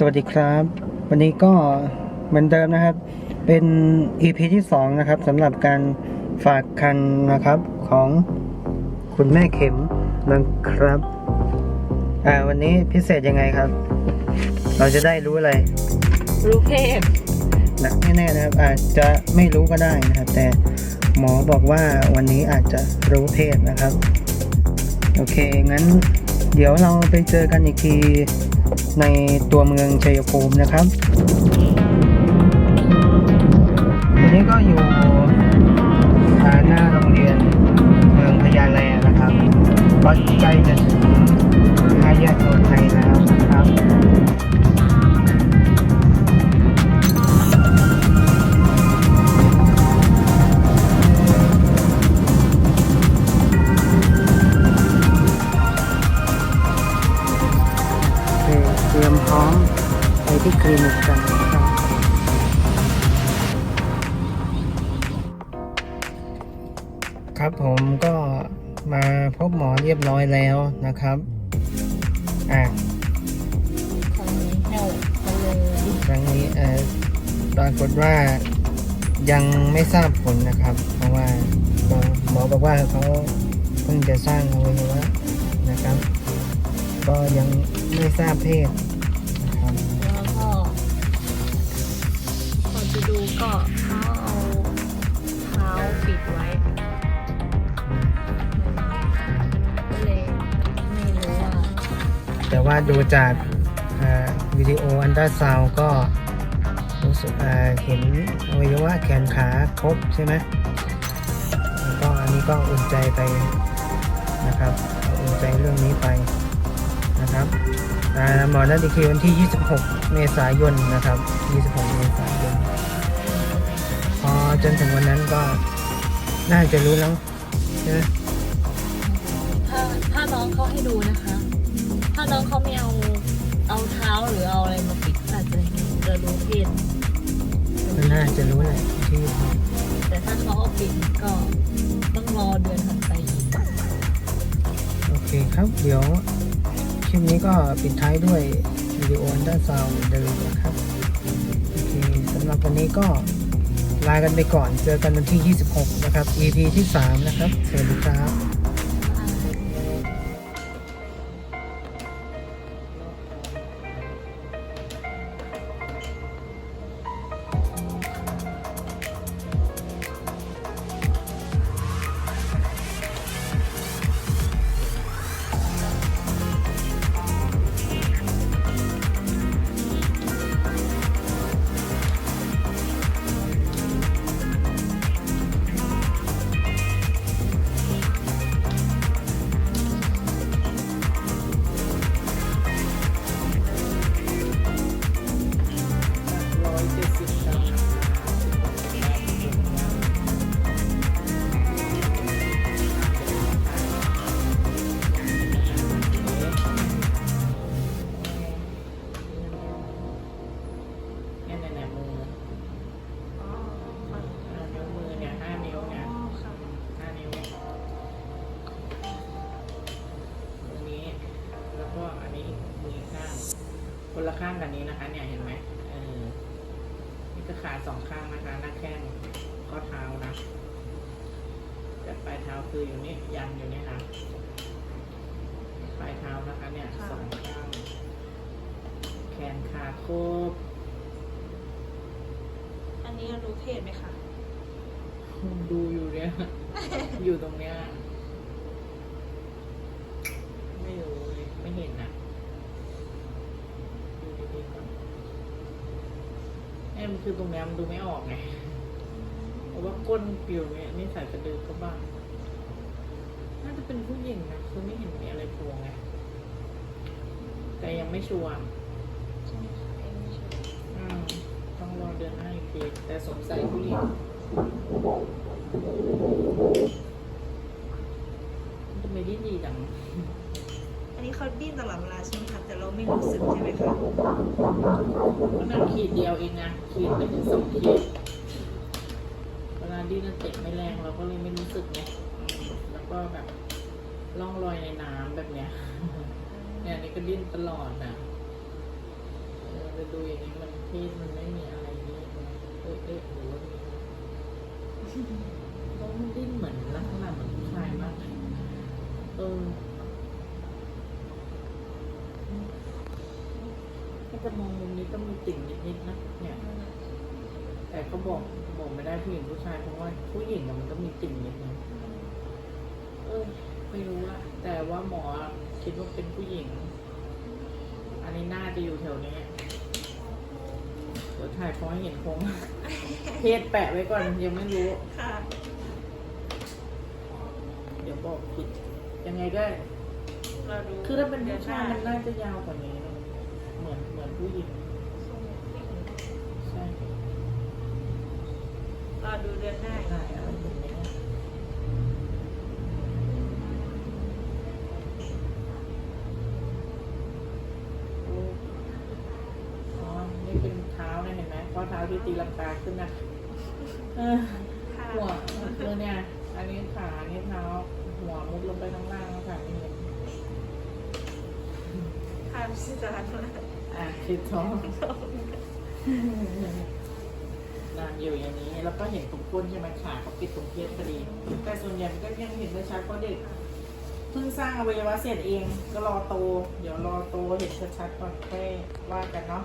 สวัสดีครับ วันนี้ก็เหมือนเดิมนะครับ เป็น EP ที่ 2 นะครับสำหรับการฝากคันนะครับของคุณแม่เข็มนะครับอ่าวันนี้พิเศษยังไงครับ เราจะได้รู้อะไร รู้เพศนะแน่ๆนะครับ อาจจะไม่รู้ก็ได้นะครับ แต่หมอบอกว่าวันนี้อาจจะรู้เพศนะครับ โอเคงั้น เดี๋ยวเราไปเจอกันอีกที ในตัวเมืองชัยภูมินะครับ วันนี้ก็อยู่ คลินิกกันนะครับครับผมก็มาพบหมอเรียบร้อยแล้วนะครับ อะครั้งนี้แห้วทะเลครั้งนี้เอ่อปรากฏว่ายังไม่ทราบผลนะครับ เพราะว่าหมอหมอบอกว่าเขาเพิ่งจะสร้างอวัยวะนะครับ ก็ยังไม่ทราบเพศ จะดูก็เขาเอาเท้าปิดไว้ก็เลยไม่รู้ว่าแต่ว่าดูจากวิดีโออันตราซาวก็รู้สึกเห็นอวัยวะแขนขาครบใช่ไหมแล้วก็อันนี้ก็อุ่นใจไปนะครับอุ่นใจเรื่องนี้ไปนะครับอ่าหมอนัดอีกทีวันที่ 26 เมษายนนะครับ 26 เมษายน จนถึงวันนั้นก็น่าจะรู้แล้วใช่ไหมถ้าถ้าน้องเขาให้ดูนะคะ ถ้าน้องเขาไม่เอาเอาเท้าหรือเอาอะไรมาปิดอาจจะจะรู้เพศก็น่าจะรู้แหละที่แต่ถ้าเขาเอาปิดก็ต้องรอเดือนถัดไปอีกโอเคครับ เดี๋ยวคลิปนี้ก็ปิดท้ายด้วยวิดีโออันด้านซาวด์เหมือนเดิมนะครับ โอเคสำหรับวันนี้ก็ ลากันไปก่อน เจอกันวันที่ 26 นะครับ EP ที่ 3 นะครับสวัสดีครับ ข้างกันนี้นะคะ เนี่ยเห็นไหมเออนี่ก็ขาสองข้างนะคะหน้าแข้งข้อเท้านะแต่ปลายเท้าคืออยู่นี่ยันอยู่นี่ค่ะปลายเท้านะคะ เนี่ยสองข้างแขนขาโคบอันนี้รู้เพศไหมคะดูอยู่เนี่ย อยู่ตรงเนี้ยไม่รู้เลยไม่เห็นอะ ดูดีๆก่อนเนี่ย มันคือตรงเนี้ยมันดูไม่ออกไงเพราะว่าก้นปิวเนี่ยนี่ใส่กระดือก็บ้าง น่าจะเป็นผู้หญิงนะคือไม่เห็นมีอะไรโผล่ไง แต่ยังไม่ชัวร์ใช่ไหมคะเอ็มไม่ใช่อืมต้องรอเดือนหน้าอีกทีแต่สงสัยผู้หญิงมันจะไม่ได้ดีจัง เขาดิ้นตลอดเวลาใช่ไหมคะแต่เราไม่รู้สึกใช่ไหมคะมันขีดเดียวเองนะขีดไปถึงสองขีดเวลาดิ้นมันเตะไม่แรงเราก็เลยไม่รู้สึกไงแล้วก็แบบล่องรอยในน้ำแบบเนี้ยเนี่ยนี่ก็ดิ้นตลอดนะเออจะดูอย่างนี้มันเพศมันไม่มีอะไรนี่เอ๊ะเอ๊ะหรือว่ามี จะมองมุมนี้ต้องมีติ่งนิดๆนะเนี่ย แต่ก็บอกบอกไม่ได้ผู้หญิงผู้ชายเพราะว่าผู้หญิงอะมันก็มีติ่งนิดนึงเออไม่รู้ละแต่ว่าหมอคิดว่าเป็นผู้หญิง อันนี้น่าจะอยู่แถวนี้เดี๋ยวถ่ายพอให้เห็นโครงเพศแปะไว้ก่อนยังไม่รู้ ค่ะ เดี๋ยวบอกผิดยังไงก็ เราดูคือถ้าเป็นผู้ชายดืมันหน่าจะยาวกว่านี้เนอะเห มือนเหมือนผู้หญิงใช่รอดูเดือนหน้าได้อะไรแบบนี้โอ้อ๋อนี่เป็นเท้านะเห็นไหมข้อเท้าที่ตีลังกาขึ้นนะเออค่ะหัวเออเนี่ย อันนี้ขาอันนี้เท้า หัวมุดลงไปข้างล่างแล้วค่ะนี่เห็น ค่ะพี่จานมาก อะคิดท้องนางอยู่อย่างนี้ แล้วก็เห็นตรงก้นใช่ไหมขาเขาปิดตรงเพศพอดี แต่ส่วนใหญ่มันก็ยังเห็นไม่ชัดเพราะเด็กเพิ่งสร้างอวัยวะเสร็จเอง ก็รอโต เดี๋ยวรอโตเห็นชัดๆก่อนค่อยว่ากันเนาะ